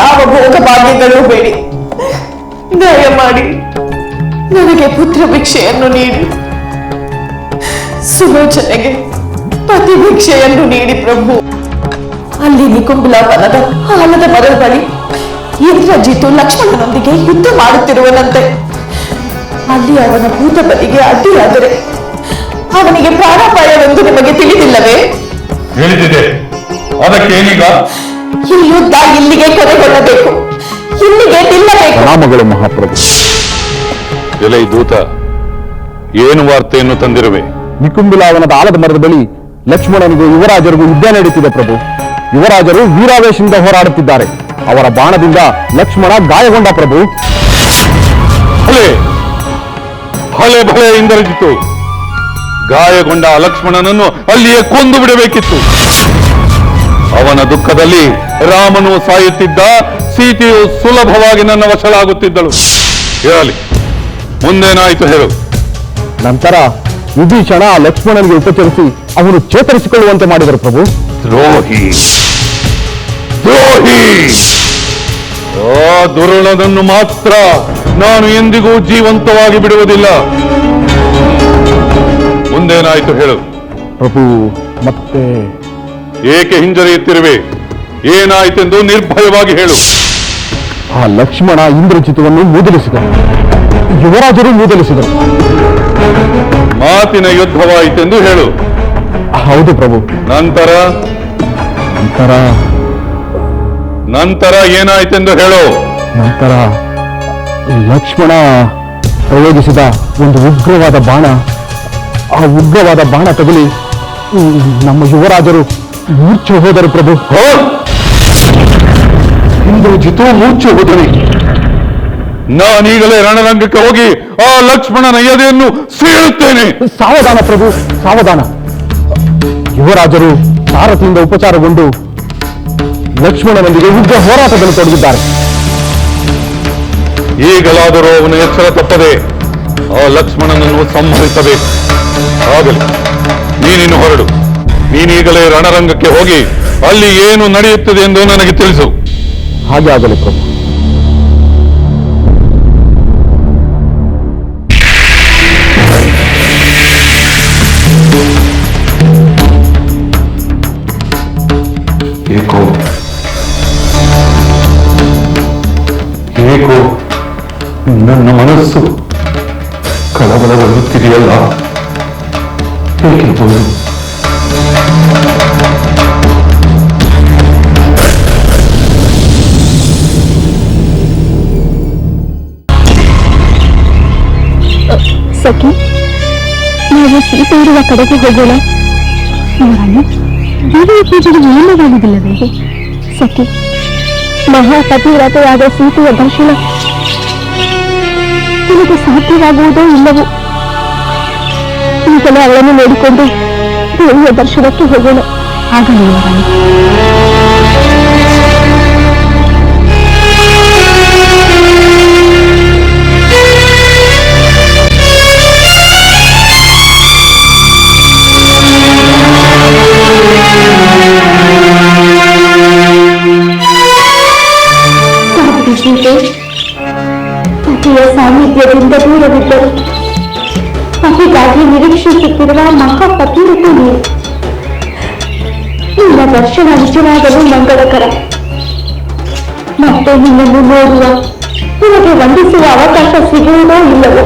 ಯಾವ ಭೋಗ ಭಾಗ್ಯಗಳು ಬೇಡಿ. ದಯಮಾಡಿ ನನಗೆ ಪುತ್ರ ಭಿಕ್ಷೆಯನ್ನು ನೀಡಿ. ಸುಲೋಚನೆಗೆ ಪತಿ ಭಿಕ್ಷೆಯನ್ನು ನೀಡಿ ಪ್ರಭು. ಅಲ್ಲಿ ನಿಕುಂಬಲ ಬಲದ ಹಾಲದ ಮರದ ಬಳಿ ಇಂದ್ರಜಿತು ಲಕ್ಷ್ಮಣನೊಂದಿಗೆ ಯುದ್ಧ ಮಾಡುತ್ತಿರುವನಂತೆ. ಅಲ್ಲಿ ಅವನ ಭೂತ ಬಲಿಗೆ ಅಡ್ಡಿಯಾದರೆ ಅವನಿಗೆ ಪ್ರಾಣಾಪಾಯವೆಂದು ನಿಮಗೆ ತಿಳಿದಿಲ್ಲವೇ? ಹೇಳಿದಿದೆ ಅದಕ್ಕೇನೀಗ ಈ ಯುದ್ಧ ಇಲ್ಲಿಗೆ ಕೊನೆಗೊಳ್ಳಬೇಕು ಇಲ್ಲಿಗೆ ನಿಲ್ಲಬೇಕು. ನಾಮಗಳು ಮಹಾಪ್ರಭು. ಎಲೈ ದೂತ ಏನು ವಾರ್ತೆಯನ್ನು ತಂದಿರುವೆ? ನಿಕುಂಬಿಲಾವನದ ಆಲದ ಮರದ ಬಳಿ ಲಕ್ಷ್ಮಣನಿಗೂ ಯುವರಾಜರಿಗೂ ಯುದ್ಧ ನಡೀತಿದೆ ಪ್ರಭು. ಯುವರಾಜರು ವೀರಾವೇಶದಿಂದ ಹೋರಾಡುತ್ತಿದ್ದಾರೆ. ಅವರ ಬಾಣದಿಂದ ಲಕ್ಷ್ಮಣ ಗಾಯಗೊಂಡ ಪ್ರಭು. ಹಳೆ ಭಲೆ ಭಲೆ ಇಂದ್ರಜಿತು ಗಾಯಗೊಂಡ ಲಕ್ಷ್ಮಣನನ್ನು ಅಲ್ಲಿಯೇ ಕೊಂದು ಬಿಡಬೇಕಿತ್ತು. ಅವನ ದುಃಖದಲ್ಲಿ ರಾಮನು ಸಾಯುತ್ತಿದ್ದ ಸೀತೆಯು ಸುಲಭವಾಗಿ ನನ್ನ ವಶಲಾಗುತ್ತಿದ್ದಳು ಹೇಳಲಿ ಮುಂದೇನಾಯಿತು ಹೇಳು. ನಂತರ ವಿಭೀಷಣ ಲಕ್ಷ್ಮಣನಿಗೆ ಉಪಚರಿಸಿ ಅವನು ಚೇತರಿಸಿಕೊಳ್ಳುವಂತೆ ಮಾಡಿದರು ಪ್ರಭು. ದ್ರೋಹಿ. ದ್ರೋಹಿ. ಆ ದುರುಳನನ್ನು ಮಾತ್ರ ನಾನು ಎಂದಿಗೂ ಜೀವಂತವಾಗಿ ಬಿಡುವುದಿಲ್ಲ. ಮುಂದೇನಾಯಿತು ಹೇಳು. ಪ್ರಭು ಮತ್ತೆ ಏಕೆ ಹಿಂಜರಿಯುತ್ತಿರುವೆ? ಏನಾಯಿತೆಂದು ನಿರ್ಭಯವಾಗಿ ಹೇಳು. ಆ ಲಕ್ಷ್ಮಣ ಇಂದ್ರಜಿತವನ್ನು ಮೂದಲಿಸಿದರು ಯುವರಾಜರು ಮೂದಲಿಸಿದರು. ಮಾತಿನ ಯುದ್ಧವಾಯಿತೆಂದು ಹೇಳು. ಹೌದು ಪ್ರಭು. ನಂತರ? ನಂತರ? ನಂತರ ಏನಾಯ್ತೆಂದು ಹೇಳು. ನಂತರ ಲಕ್ಷ್ಮಣ ಪ್ರಯೋಗಿಸಿದ ಒಂದು ಉಗ್ರವಾದ ಬಾಣ. ಆ ಉಗ್ರವಾದ ಬಾಣ ತಗುಲಿ ನಮ್ಮ ಯುವರಾಜರು ಮೂರ್ಛೆ ಹೋದರು ಪ್ರಭು. ಇಂದು ಜಿತು ಮೂರ್ಛೆ ಹೋದನೆ ನಾನೀಗಲೇ ರಣರಂಗಕ್ಕೆ ಹೋಗಿ ಆ ಲಕ್ಷ್ಮಣನ ಎದೆಯನ್ನು ಸೀಳುತ್ತೇನೆ. ಸಾವಧಾನ ಪ್ರಭು ಸಾವಧಾನ. ಯುವರಾಜರು ಭಾರತದಿಂದ ಉಪಚಾರಗೊಂಡು ಲಕ್ಷ್ಮಣನೊಂದಿಗೆ ಉಗ್ರ ಹೋರಾಟದಲ್ಲಿ ತೊಡಗಿದ್ದಾರೆ. ಈಗಲಾದರೂ ಅವನ ಎಚ್ಚರ ತಪ್ಪದೆ ಆ ಲಕ್ಷ್ಮಣನನ್ನು ಸಂಹರಿಸಬೇಕು. ಆಗಲಿ ನೀನಿನ್ನು ಹೊರಡು. ನೀನೀಗಲೇ ರಣರಂಗಕ್ಕೆ ಹೋಗಿ ಅಲ್ಲಿ ಏನು ನಡೆಯುತ್ತದೆ ಎಂದು ನನಗೆ ತಿಳಿಸು. ಹಾಗೆ ಆಗಲಿ ಪ್ರಭು. ಏಕೋ. ಏಕೋ ನನ್ನ ಮನಸ್ಸು ಕಳವಳಗೊಳ್ಳುತ್ತಿದೆಯಲ್ಲ? ಏಕಿರ್ಬೋದು ಸಖಿ, ನಾವು ಸೀತೆ ಇರುವ ಕಡೆಗೆ ಹೋಗೋಣ. ನೋಡೋಣ ದೇವಿಯ ಪೂಜೆಗೆ ನಿಯಮವಾಗುವುದಿಲ್ಲವೇ ಸಖಿ, ಮಹಾಪತಿವ್ರತೆಯಾದ ಸೀತೆಯ ದರ್ಶನ ನಿಮಗೆ ಸಾಧ್ಯವಾಗುವುದೋ ಇಲ್ಲವೋ? ಈಗಲೇ ಅವಳನ್ನು ನೋಡಿಕೊಂಡು ದೇವಿಯ ದರ್ಶನಕ್ಕೆ ಹೋಗೋಣ. ಆಗಲಿ ಸಾನ್ನಿಧ್ಯದಿಂದ ದೂರವಿದ್ದರು ಪತಿಗಾಗಿ ನಿರೀಕ್ಷಿಸುತ್ತಿರುವ ಮಹಾಪತಿರತೆ ನೀನು ನಿನ್ನ ದರ್ಶನ ನಿಜವಾಗಲು ಮಂಗಳಕರ ಮತ್ತೆ ನಿನ್ನನ್ನು ನೋಡುವ ನಿನಗೆ ವಂದಿಸುವ ಅವಕಾಶ ಸಿಗುವುದೋ ಇಲ್ಲವೋ